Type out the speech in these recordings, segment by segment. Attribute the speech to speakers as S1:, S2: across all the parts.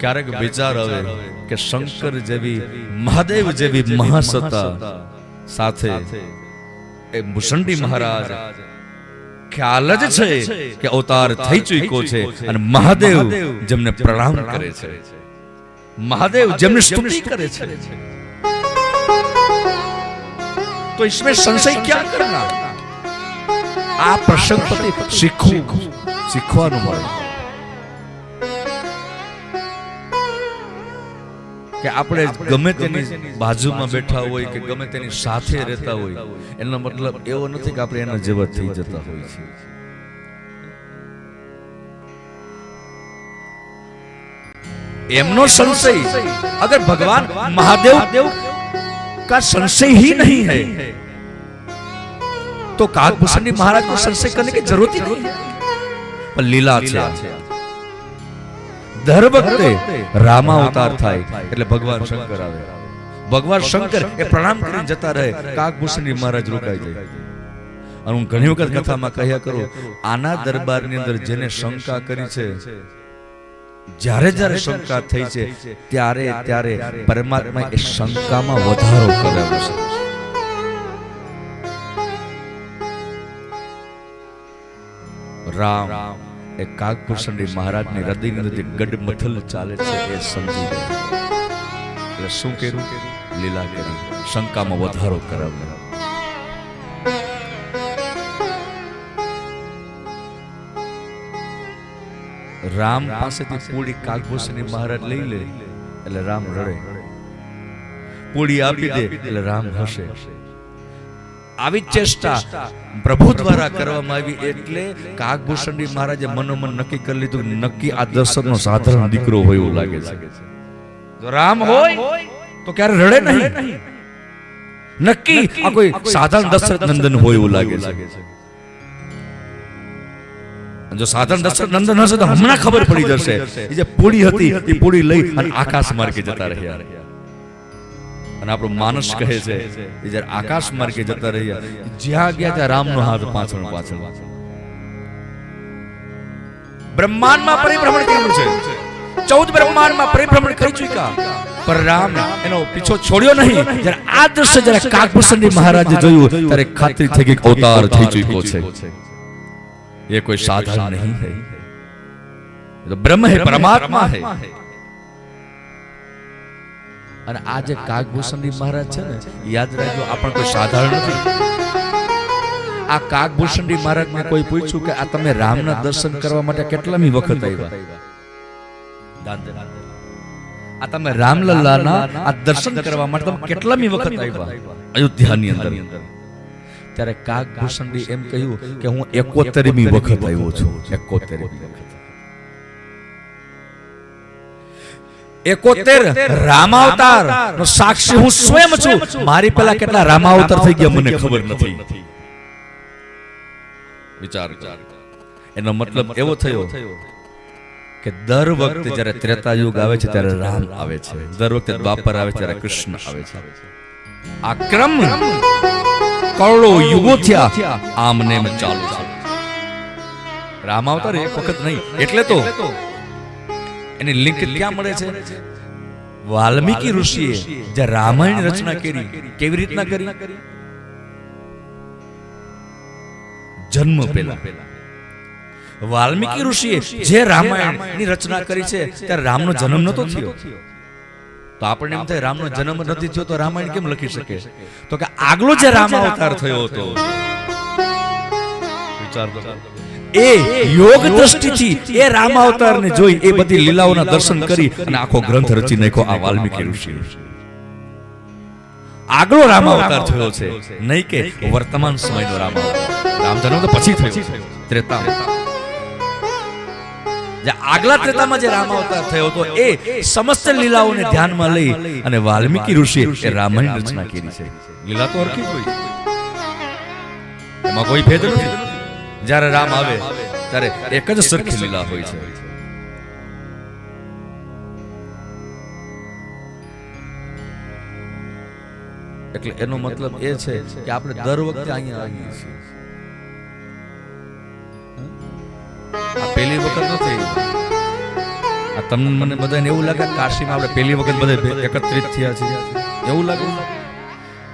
S1: ક્યારેક વિચાર આવે કે શંકર જેવી મહાદેવ જેવી મહાસત્તા સાથે એ મુસંડી મહારાજ ખ્યાલ જ છે કે અવતાર થઈ ચૂક્યો છે અને મહાદેવ જેમને પ્રણામ કરે છે મહાદેવ જેમને સ્તુતિ કરે છે તો इसमें संशय क्या करना આ પ્રસંગ પરથી શીખવું શીખવાનું મળે કે આપણે ગમે તેની બાજુમાં બેઠા હોય કે ગમે તેની સાથે રહેતા હોય એનો મતલબ એવો નથી કે આપણે એના જેવા થઈ જતા હોય છે એમનો સંશય અગર ભગવાન महादेव का संशय ही नहीं है तो काकभूषणी महाराज को संशय करने की जरूरत ही नहीं है પણ લીલા છે દર વખતે રામાવતાર થાય એટલે ભગવાન શંકર આવે. ભગવાન શંકર એ પ્રણામ કરીને જતા રહે. કાકભૂષણજી મહારાજ રોકાઈ જાય. અને હું ઘણી વખત કથામાં કહ્યા કરું આના દરબારની અંદર જેને શંકા કરી છે જ્યારે જ્યારે શંકા થઈ છે ત્યારે ત્યારે પરમાત્મા એ શંકામાં વધારો કરેલો છે. રામ. એ કાકભૂષણી મહારાજની હૃદયની અંદર જે ગડમથલ ચાલે છે એ સમજી ગયા એટલે શું કર્યું? લીલા કરી. શંકામાં વધારો કરાવ્યો રામ પાસેથી પૂડી કાકભૂષણી મહારાજ લઈ લે, એટલે રામ રડે. પૂડી આપી દે, એટલે રામ હસે. આવી જ ચેષ્ટા પ્રભુ દ્વારા કરવામાં આવી એટલે કાગભૂષણજી મહારાજે મનોમન નક્કી કરી લીધું નક્કી આ દર્શનનો સાધારણ દીકરો હોય એવું લાગે છે. જો રામ હોય તો ક્યારે રડે નહીં. નક્કી આ કોઈ સાધારણ દશરથ નંદન હોય એવું લાગે છે. જો સાધારણ દશરથ નંદન હશે તો હમણાં ખબર પડી જશે. એ જે પૂડી હતી એ પૂડી લઈ અને આકાશ માર્ગે જતા રહ્યા. અને આપણું માનસ કહે છે એ જ્યારે આકાશ માર્ગે જતા રહ્યા જ્યાં ગયા ત્યાં રામનો હાથ પાછળ પાછળ બ્રહ્માંડમાં પરિભ્રમણ કર્યું છે ચૌદ બ્રહ્માંડમાં પરિભ્રમણ કરી ચૂક્યા પર રામ એનો પીછો છોડ્યો નહીં જ્યારે આ દ્રશ્ય જ્યારે કાકભૂષણજી મહારાજે જોયું ત્યારે ખાતરી થઈ ગઈ કે અવતાર થઈ ચૂક્યો છે ये कोई साधारण नहीं है ये तो ब्रह्म है परमात्मा है અને આ જે કાગભૂષણજી મહારાજ છે ને, યાદ રાખજો આપણ કોઈ સાધારણ નથી. આ કાગભૂષણજી મહારાજને કોઈ પૂછ્યું કે આ તમે રામના દર્શન કરવા માટે કેટલામી વખત આવ્યા? આ તમે રામલલ્લાના આ દર્શન કરવા માટે તમે કેટલામી વખત આવ્યા? અયોધ્યાની અંદર. ત્યારે કાગભૂષણજી એમ કહ્યું કે હું એકોતેરમી વખત આવ્યો છું. એકોતેરમી વખત. એકોતેર રામાવતાર. નો સાક્ષી હું સ્વયં છું. મારી પેલા કેટલા રામાવતાર થઈ ગયા મને ખબર નથી. વિચાર એનો મતલબ એવો થયો કે દર વખતે જ્યારે ત્રેતા યુગ આવે છે ત્યારે રામ આવે છે. દર વખતે દ્વાપર આવે ત્યારે કૃષ્ણ આવે છે. આ ક્રમ કરોડો યુગો થયા આમ ને એમ ચાલુ છે. રામ અવતાર એક વખત નહીં એટલે તો એની લિંક ક્યાં મળે છે? વાલ્મીકી ઋષિએ જે રામાયણ રચના કરી કેવી રીતના કરી? જન્મ પહેલા. વાલ્મીકી ઋષિએ જે રામાયણની રચના કરી છે ત્યારે રામનો જન્મ નતો થયો. તો આપણને એમ થાય રામનો જન્મ નથી થયો તો રામાયણ કેમ લખી શકે? તો કે આગલો જે રામ અવતાર થયો હતો. વિચાર તો કરો. એ યોગ દ્રષ્ટિથી એ રામ અવતારને જોઈ એ બધી લીલાઓના દર્શન કરી અને આખો ગ્રંથ રચી નાખ્યો આ વાલ્મીકી ઋષિ આગલો રામ અવતાર થયો છે, નહીં કે વર્તમાન સમયનો રામ અવતાર રામ જન્મ તો પછી થયો ત્રેતા જે આગલા ત્રેતામાં જે રામ અવતાર થયો હતો, એ સમસ્ત લીલાઓને ધ્યાનમાં લઈ અને વાલ્મીકી ઋષિએ એ રામાયણ રચના કરી છે. લીલા તો અર્કી હોય. એમાં કોઈ ભેદ નથી. જ્યારે રામ આવે ત્યારે એક જ સરખી લીલા હોય છે. એટલે એનો મતલબ એ છે કે આપણે દર વખતે અહીંયા આવીએ છીએ. આ પહેલી વખત નથી. આ તમને મને બધાને એવું લાગે કાશીમાં આપણે પહેલી વખત બધા એકત્રિત થયા છીએ? એવું લાગે.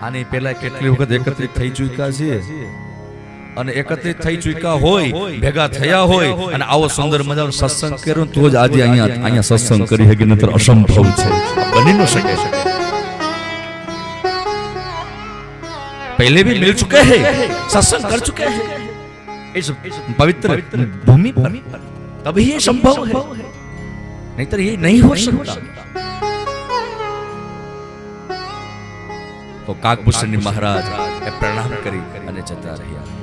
S1: આની પહેલા કેટલી વખત એકત્રિત થઈ ચૂક્યા છીએ? અને એકત્રિત થઈ ચૂક્યા હોય ભેગા થયા હોય અને આવો સુંદર મજાનો સત્સંગ કર્યો ને તો જ આજે અહીંયા અહીંયા સત્સંગ કરી શકી નતર અસંભવ છે આ બની ન શકે पहले भी मिल चुके हैं सत्संग कर चुके हैं इस पवित्र भूमि पर तभी ये संभव है नहीं तो ये नहीं हो सकता તો કાકભૂષણની મહારાજ એ પ્રણામ કરી અને જતા રહ્યા